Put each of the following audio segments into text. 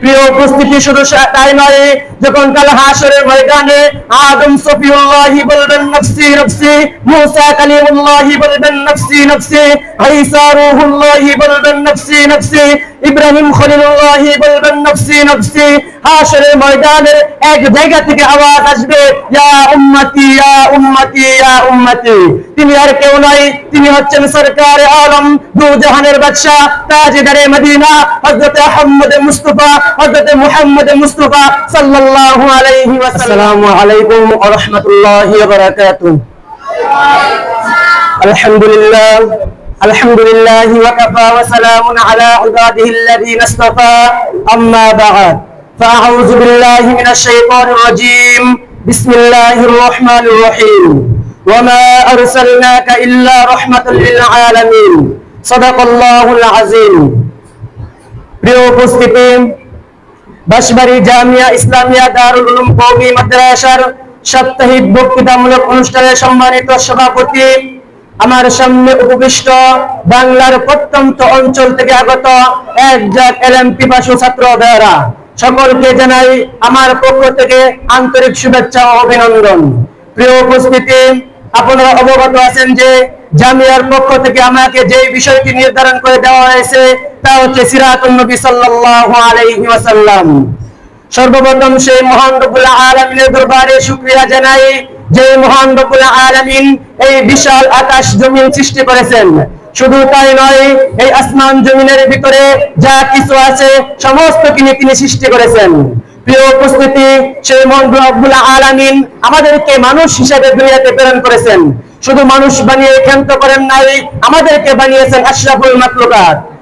প্রিয় উপস্থিতি শুধু তাই নয়, যখন কাল হাসরের ময়দানে আদম সফিউল্লাহি বলবেন, নফসি নফসি মুসা কালিমুল্লাহি বলবেন, নফসি নফসি ঈসা রূহুল্লাহি বলবেন, নফসি নফসি ইব্রাহিম খলিলুল্লাহি বলবেন, নফসি নফসি হাসরের ময়দানের এক জায়গা থেকে আওয়াজ আসবে, ইয়া উম্মতি ইয়া উম্মতি ইয়া উম্মতি তিনি আর কেউ নয়, তিনি হচ্ছেন সরকার আলম দু জাহানের বাদশাহ তাজদারে মদিনা হযরত আহমদ মুস্তাফা হযরত মুহাম্মদ মুস্তাফা সাল্লাল্লাহু আলাইহি ওয়াসাল্লাম আসসালামু আলাইকুম ওয়া রাহমাতুল্লাহি ওয়া বারাকাতুহু الحمد لله الحمد لله وكفى وسلام على عباده الذين اصطفى أما بعد فأعوذ بالله من الشيطان الرجيم بسم الله الرحمن الرحيم وما أرسلناك إلا رحمة للعالمين صدق الله العظيم প্রিয় উপস্থিতি বাঁশবাড়ি জামিয়া ইসলামিয়া দারুল উলুম কওমি মাদ্রাসার সাপ্তাহিক বক্তৃতামূলক অনুষ্ঠানের সম্মানিত সভাপতি, আমার সামনে উপবিষ্ট বাংলার প্রত্যন্ত অঞ্চল থেকে আগত একজাক এলএম পিপাসু ছাত্র ভাইয়েরা সকলকে জানাই আমার পক্ষ থেকে আন্তরিক শুভেচ্ছা ও অভিনন্দন। প্রিয় উপস্থিতি, আপনারা অবগত আছেন যে জামিয়ার পক্ষ থেকে আমাকে যে বিষয়টি নির্ধারণ করে দেওয়া হয়েছে তা হচ্ছে সিরাতুন নবী সাল্লাল্লাহু আলাইহি ওয়াসাল্লাম। সর্বপ্রথম সেই মহান রব্বুল আলামিনের দরবারে শুকরিয়া জানাই যে মহান রব্বুল আলামিন এই বিশাল আকাশ জমিন সৃষ্টি করেছেন। শুধু তাই নয়, এই আসমান জমিনের ভিতরে যা কিছু আছে, সমস্ত কিনে তিনি সৃষ্টি করেছেন। প্রিয় উপস্থিতি, সেই মহান রব্বুল আলামিন আমাদেরকে মানুষ হিসেবে দুনিয়াতে প্রেরণ করেছেন। শুধু মানুষ বানিয়ে ক্ষান্ত করেন নাই, আমাদেরকে বানিয়েছেন আশরাফুল মাকলুকাত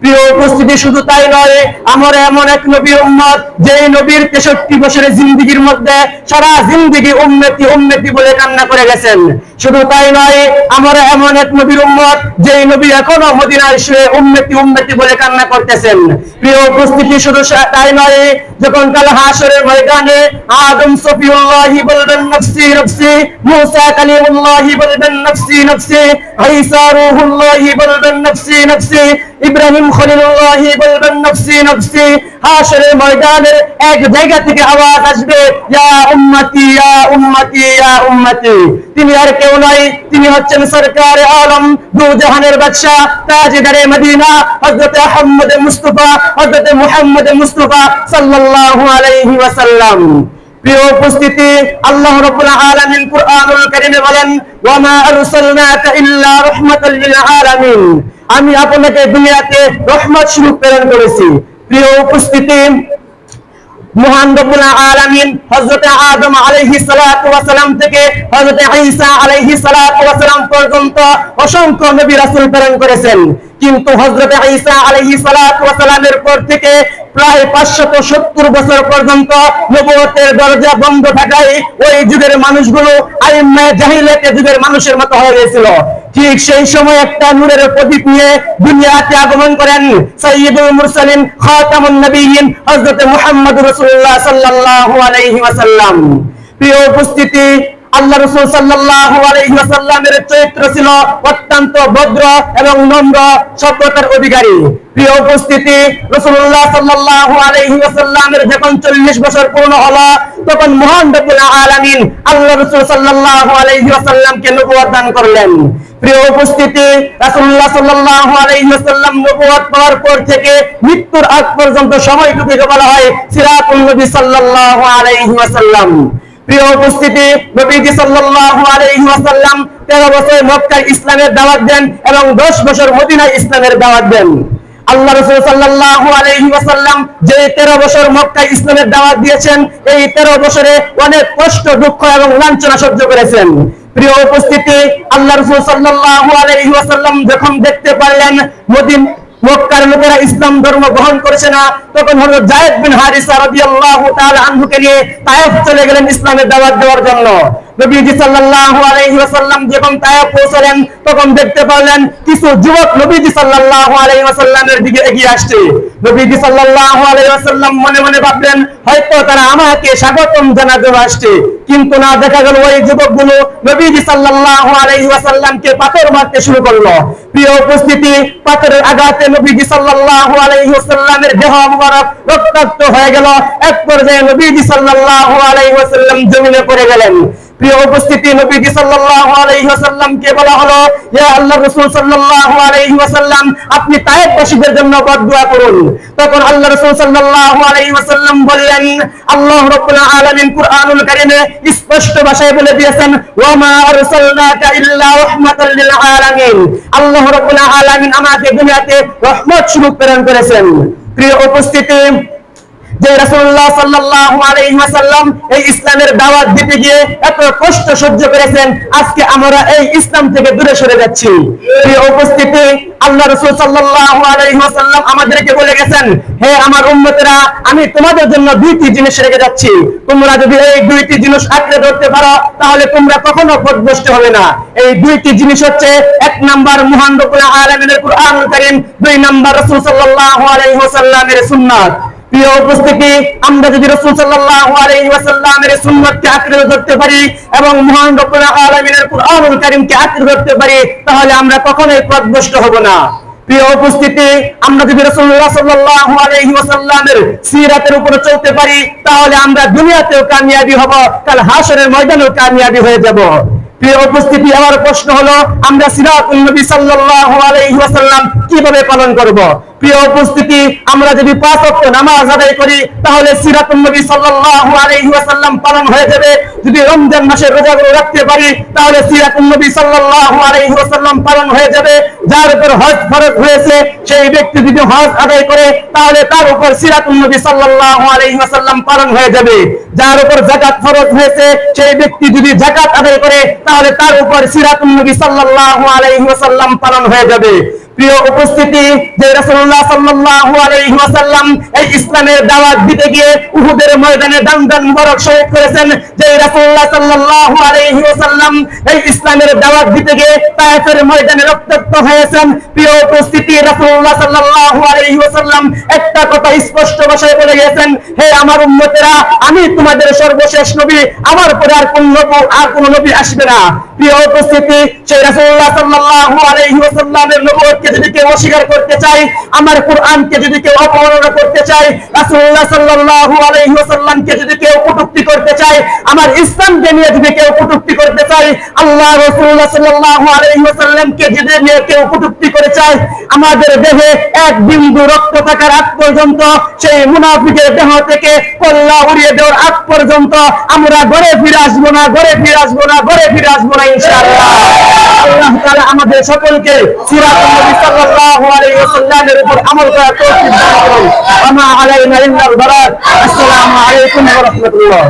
প্রিয় উপস্থিতি শুধু তাই নয়, আমরা এমন এক নবীর উম্মত, যেই নবীর তেষট্টি বছরের জিন্দিগির মধ্যে সারা জিন্দিগি উন্নতি উন্নতি বলে কান্না করে গেছেন। শুধু তাই নয়, আমরা এমন এক নবীর উম্মত, যেই নবী এখনও মদিনায় শুয়ে উন্নতি উন্নতি বলে কান্না করতেছেন। প্রিয় উপস্থিতি শুধু তাই নয়, যখন কাল হাসরের ময়দানে আদম সফিউল্লাহি বলবেন, নফসি নফসি, মুসা কালিমুল্লাহি বলবেন, নফসি নফসি ঈসা রূহুল্লাহি বলবেন নফসি নফসি ইব্রাহিম খলিলুল্লাহি বলবেন নফসি নফসি হাসরের ময়দানের এক জায়গা থেকে আওয়াজ আসবে ইয়া উম্মতি ইয়া উম্মতি ইয়া উম্মতি তিনি আর কেউ নয় তিনি হচ্ছেন সরকার আলম দু জাহানের বাদশাহ তাজদারে মদিনা হযরত আহমদ মুস্তাফা হযরত মুহাম্মদ মুস্তাফা সাল্লাল্লাহু আলাইহি ওয়াসাল্লাম প্রিয় উপস্থিতি, আল্লাহ বলেন আমি আপনাকে দুনিয়াতে রহমত স্বরূপ প্রেরণ করেছি। প্রিয় উপস্থিতি অসংখ্য নবী রাসূল প্রেরণ করেছেন। কিন্তু হযরত ঈসা আলাইহিস সালাতু পর থেকে প্রায় 570 বছর পর্যন্ত নবুয়তের দরজা বন্ধ থাকায় ওই যুগের মানুষগুলো যুগের মানুষের মতো হয়ে গিয়েছিল। ঠিক সেই সময় একটা নূরের প্রদীপ নিয়ে দুনিয়াতে আগমন করেন সাইয়্যিদুল মুরসালিন, খাতামুন নবিয়্যিন হযরত মুহাম্মদ রাসূলুল্লাহ সাল্লাল্লাহু প্রিয় উপস্থিতি আল্লাহ রাসূল সাল্লাল্লাহু আলাইহি চরিত্র ছিল অত্যন্ত ভদ্র এবং নম্র সভ্যতার অধিকারী। প্রিয় উপস্থিতি, রাসূলুল্লাহ সাল্লাল্লাহু আলাইহি যখন 40 বছর পূর্ণ হলো, তখন মহান রব্বুল আলামিন আল্লাহ রাসূল সাল্লাল্লাহু আলাইহি ওয়াসাল্লামকে নবুয়ত দান করলেন। প্রিয় উপস্থিতি, রাসূলুল্লাহ সাল্লাল্লাহু আলাইহি ওয়াসাল্লাম পাওয়ার পর থেকে মৃত্যুর আগ পর্যন্ত সময়টুকুকে বলা হয় সিরাতুল নবী সাল্লাল্লাহু আলাইহি প্রিয় উপস্থিতি, নবীজি সাল্লাল্লাহু আলাইহি ওয়াসাল্লাম 13 বছর মক্কায় ইসলামের দাওয়াত দেন এবং 10 বছর মদিনায় ইসলামের দাওয়াত দেন। আল্লাহ রাসূল সাল্লাল্লাহু আলাইহি ওয়াসাল্লাম যে 13 বছর মক্কায় ইসলামের দাওয়াত দিয়েছেন, এই 13 বছরে অনেক কষ্ট, দুঃখ এবং লাঞ্ছনা সহ্য করেছেন। প্রিয় উপস্থিতি, আল্লাহ রাসূল সাল্লাল্লাহু আলাইহি ওয়াসাল্লাম যখন দেখতে পারলেন মদিন মক্কার লোকেরা ইসলাম ধর্ম গ্রহণ করেছে না, তখন হযরত জায়েদ বিন হারিসা রাদিয়াল্লাহু তাআলা আনহুকে নিয়ে তায়েফ চলে গেলেন ইসলামের দাওয়াত দেওয়ার জন্য। নবীজি সাল্লাল্লাহু আলাইহি ওয়াসাল্লাম যখন তায়েফ পৌঁছলেন, তখন দেখতে পারলেন কিছু যুবক নবীজি সাল্লাল্লাহু আলাইহি ওয়াসাল্লামের দিকে এগিয়ে আসছে। নবীজি সাল্লাল্লাহু আলাইহি ওয়াসাল্লাম মনে মনে ভাবলেন, হয়তো তারা আমাকে স্বাগতম জানাতে আসছে। কিন্তু না, দেখা গেল ওই যুবকগুলো নবীজি সাল্লাল্লাহু আলাইহি ওয়াসাল্লামকে পাথর মারতে শুরু করল। প্রিয় উপস্থিতি, পাথরের আঘাতে নবীজি সাল্লাল্লাহু আলাইহি ওয়াসাল্লামের দেহ মুবারক রক্তাক্ত হয়ে গেল। এক পর্যায়ে নবীজি সাল্লাল্লাহু আলাইহি ওয়াসাল্লাম জমিনে পড়ে গেলেন। আপনি তায়েফবাসীদের জন্য বদদুয়া করুন। তখন আল্লাহ রাসূল ওয়াসাল্লাম বললেন, আল্লাহ রাব্বুল কুরআনুল কারীমে স্পষ্ট ভাষায় বলে দিয়েছেন আলামিন। আল্লাহ রাব্বুল আলামিন আমাকে দুনিয়াতে রহমত স্বরূপ প্রেরণ করেছেন। প্রিয় উপস্থিতি যে রাসূলুল্লাহ সাল্লাল্লাহু আলাইহি এই ইসলামের দাওয়াত দিতে গিয়ে এত কষ্ট সহ্য করেছেন, আজকে আমরা এই ইসলাম থেকে দূরে সরে যাচ্ছি। উপস্থিতি, আল্লাহ রাসূল আমাদেরকে বলে গেছেন, হে আমার আমি তোমাদের জন্য দুইটি জিনিস রেখে যাচ্ছি। তোমরা যদি এই দুইটি জিনিস আঁকড়ে ধরতে পারো, তাহলে তোমরা কখনো পথভ্রষ্ট হবে না। এই দুইটি জিনিস হচ্ছে, এক নাম্বার মহান রব্বুল কারীম, দুই নাম্বার রাসূল প্রিয় উপস্থিতি, আমরা যদি রাসূল ওয়াসাল্লামের আঁকড়ে ধরতে পারি এবং মহান আলামিনের কারীমকে ধরতে পারি, তাহলে আমরা কখনোই হব না। প্রিয় উপস্থিতি, আমরা যদি সিরাতের উপরে চলতে পারি, তাহলে আমরা দুনিয়াতেও কামিয়াবি হব, কাল হাসরের ময়দানেও কামিয়াবি হয়ে যাব। প্রিয় উপস্থিতি আমার প্রশ্ন হলো, আমরা সিরাতুল নবী সাল্লাল্লাহু আলাইহি ওয়াসাল্লাম কীভাবে পালন করব? প্রিয় উপস্থিতি, আমরা যদি পাঁচ ওয়াক্ত নামাজ আদায় করি, তাহলে সিরাতুল নবী সাল্লাল্লাহু পালন হয়ে যাবে। যদি রমজান মাসে রোজাগুলো রাখতে পারি, তাহলে সিরাতুল নবী সাল্লাল্লাহু পালন হয়ে যাবে। যার উপর হজ ফরজ হয়েছে, সেই ব্যক্তি যদি হজ আদায় করে, তাহলে তার উপর সিরাতুল নবী সাল্লাল্লাহু পালন হয়ে যাবে। যার উপর যাকাত ফরজ হয়েছে, সেই ব্যক্তি যদি যাকাত আদায় করে, তাহলে তার উপর সিরাতুল নবী সাল্লাল্লাহু পালন হয়ে যাবে। প্রিয় উপস্থিতি, যে এই ইসলামের দাওয়াত দিতে গিয়ে উহুদের ময়দানে শহীদ করেছেন যে এই ইসলামের দাওয়াত দিতে গিয়ে ময়দানে রক্তাক্ত হয়েছেন। প্রিয় উপস্থিতি একটা কথা স্পষ্ট ভাষায় বলে গেছেন হে আমার উম্মতেরা, আমি তোমাদের সর্বশেষ নবী, আমার পরে আর কোন নবী, আর কোন নবী আসবে না। প্রিয় উপস্থিতি, সেই রাসূলুল্লাহ সাল্লাল্লাহু আলাইহি নবুয়তকে যদি কেউ অস্বীকার করতে চাই আমার কোরআনকে যদি কেউ অপমাননা করতে চাই রাসূলুল্লাহ সাল্লাল্লাহু আলাইহি ওয়াসাল্লামকে যদি কেউ কটূক্তি করতে চায় আমার ইসলামকে নিয়ে যদি কেউ কটূক্তি করতে চায়, আল্লাহ রাসূলুল্লাহ সাল্লাল্লাহু আলাইহি ওয়াসাল্লামকে যদি নিয়ে কেউ কটূক্তি করে চায়, আমাদের দেহে এক বিন্দু রক্ত থাকার আগ পর্যন্ত, সেই মুনাফিকের দেহ থেকে কল্লা উড়িয়ে দেওয়ার আগ পর্যন্ত আমরা ঘরে ফিরে আসব না, ঘরে ফিরে আসব না, ঘরে ফিরে আসব না, ইনশাআল্লাহ। আল্লাহ তাআলা আমাদের সকলকে সিরাতুল নবী সাল্লাল্লাহু আলাইহি ওয়াসাল্লামের উপর আমল করার তৌফিক দান করুন। আমা আলাইনা ইল্লাল বারাক আসসালামু আলাইকুম ওয়া রাহমাতুল্লাহ।